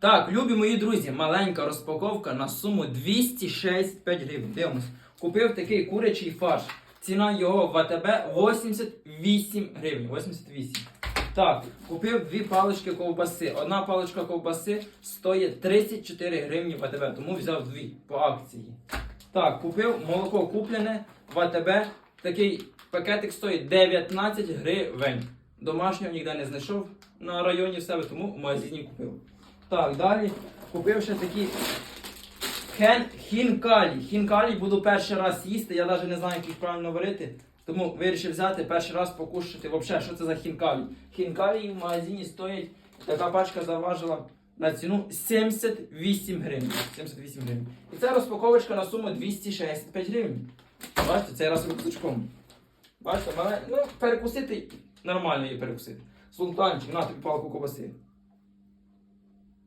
Так, любі мої друзі, маленька розпаковка на суму 265 гривень. Дивимось. Купив такий курячий фарш. Ціна його в АТБ 88 гривень. 88. Так, купив дві палички ковбаси. Одна паличка ковбаси стоїть 34 гривні в АТБ, тому взяв дві по акції. Так, купив молоко куплене в АТБ. Такий пакетик стоїть 19 гривень. Домашнього ніде не знайшов на районі в себе, тому в магазині купив. Так, далі купив ще такі хен, хінкалі. Хінкалі буду перший раз їсти, я навіть не знаю, як їх правильно варити. Тому вирішив взяти перший раз покушати. Взагалі, що це за хінкалі? Хінкалі в магазині стоять, така пачка заважила на ціну 78 гривень. 78 гривень. І це розпаковочка на суму 265 гривень. Бачите, цей раз рюкзачком. Бачите, мене, ну, перекусити нормально її перекусити. Султанчик, на тобі палку ковбаси.